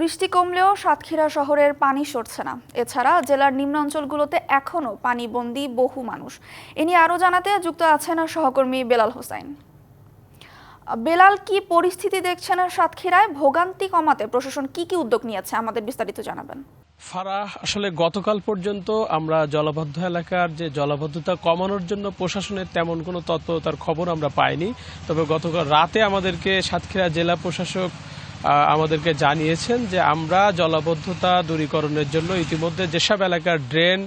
বৃষ্টি কমলেও সাতক্ষীরা শহরের পানি সরছে না। এছাড়া জেলার নিম্ন অঞ্চলগুলোতে এখনও পানিবন্দী বহু মানুষ। এ নিয়ে আরও জানাতে যুক্ত আছেন সহকর্মী বেলাল হোসাইন। বেলাল, কি পরিস্থিতি দেখছেন সাতক্ষীরায়? ভোগান্তি কমাতে প্রশাসন কি কি উদ্যোগ নিয়েছে? আমাদের বিস্তারিত জানাবেন। ফারাহ আসলে গতকাল পর্যন্ত আমরা জলবদ্ধ এলাকার যে জলবদ্ধতা কমানোর জন্য প্রশাসনের তেমন কোনো তৎপরতার খবর আমরা পাইনি। তবে গতকাল রাতে আমাদেরকে সাতক্ষীরা জেলা প্রশাসক আমাদেরকে জানিয়েছেন যে আমরা জলাবদ্ধতা দূরীকরণের জন্য ইতিমধ্যে যেসব এলাকার ড্রেন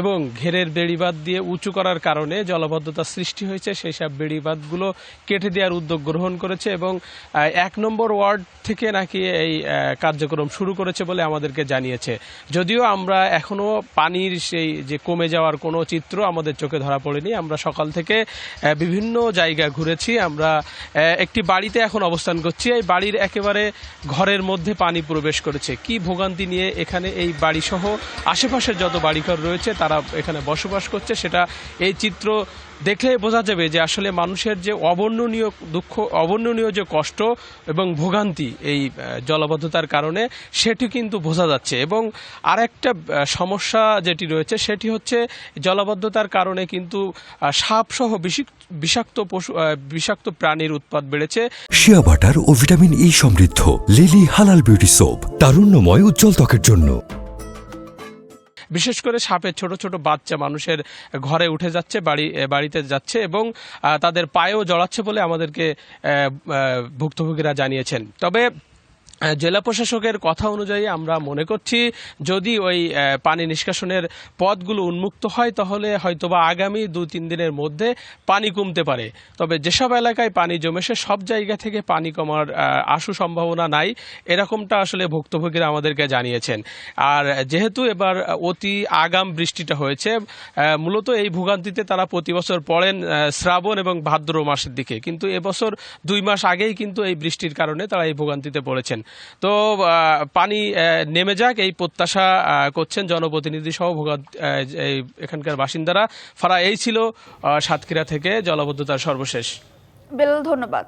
এবং ঘেরের বেড়িবাঁধ দিয়ে উঁচু করার কারণে জলাবদ্ধতা সৃষ্টি হয়েছে সেই সব বেড়িবাঁধগুলো কেটে দেওয়ার উদ্যোগ গ্রহণ করেছে এবং এক নম্বর ওয়ার্ড থেকে নাকি এই কার্যক্রম শুরু করেছে বলে আমাদেরকে জানিয়েছে। যদিও আমরা এখনও পানির সেই যে কমে যাওয়ার কোনো চিত্র আমাদের চোখে ধরা পড়েনি, আমরা সকাল থেকে বিভিন্ন জায়গা ঘুরেছি, আমরা একটি বাড়িতে এখন অবস্থান করছি। এই বাড়ির একেবারে ঘরের মধ্যে পানি প্রবেশ করেছে। কি ভোগান্তি নিয়ে এখানে এই বাড়ি সহ আশেপাশের যত বাড়িঘর রয়েছে, তারা এখানে বসবাস করছে, সেটা এই চিত্র দেখলে বোঝা যাবে যে আসলে মানুষের যে অবর্ণনীয় দুঃখ, অবর্ণনীয় যে কষ্ট এবং ভোগান্তি এই জলাবদ্ধতার কারণে, সেটি কিন্তু বোঝা যাচ্ছে। এবং আরেকটা সমস্যা যেটি রয়েছে, সেটি হচ্ছে জলাবদ্ধতার কারণে কিন্তু সাপসহ বিষাক্ত পশু বিষাক্ত প্রাণীর উৎপাদ বেড়েছে। শিয়া বাটার ও ভিটামিন ই সমৃদ্ধ। লিলি হালাল বিউটি সোপ, তারুণ্যময় উজ্জ্বল ত্বকের জন্য। বিশেষ করে সাপের ছোট ছোট বাচ্চা মানুষের ঘরে উঠে যাচ্ছে, বাড়ি বাড়িতে যাচ্ছে এবং তাদের পায়েও জড়াচ্ছে বলে আমাদেরকে ভুক্তভোগীরা জানিয়েছেন। তবে জেলা প্রশাসকের কথা অনুযায়ী আমরা মনে করছি, যদি ওই পানি নিষ্কাশনের পথগুলো উন্মুক্ত হয়, তাহলে হয়তোবা আগামী দু তিন দিনের মধ্যে পানি কমতে পারে। তবে যেসব এলাকায় পানি জমেছে, সব জায়গা থেকে পানি কমার আশু সম্ভাবনা নাই, এরকমটা আসলে ভুক্তভোগীরা আমাদেরকে জানিয়েছেন। আর যেহেতু এবার অতি আগাম বৃষ্টিটা হয়েছে মূলত এই ভোগান্তিতে তারা প্রতি বছর পড়েন শ্রাবণ এবং ভাদ্র মাসের দিকে। কিন্তু এবছর দুই মাস আগেই কিন্তু এই বৃষ্টির কারণে তারা এই ভোগান্তিতে পড়েছেন। তো পানি নেমে যাক, এই প্রত্যাশা করছেন জনপ্রতিনিধি সহ এই এখানকার বাসিন্দারা। ফারা, এই ছিল সাতক্ষীরা থেকে জলবদ্ধতার সর্বশেষ। বেল, ধন্যবাদ।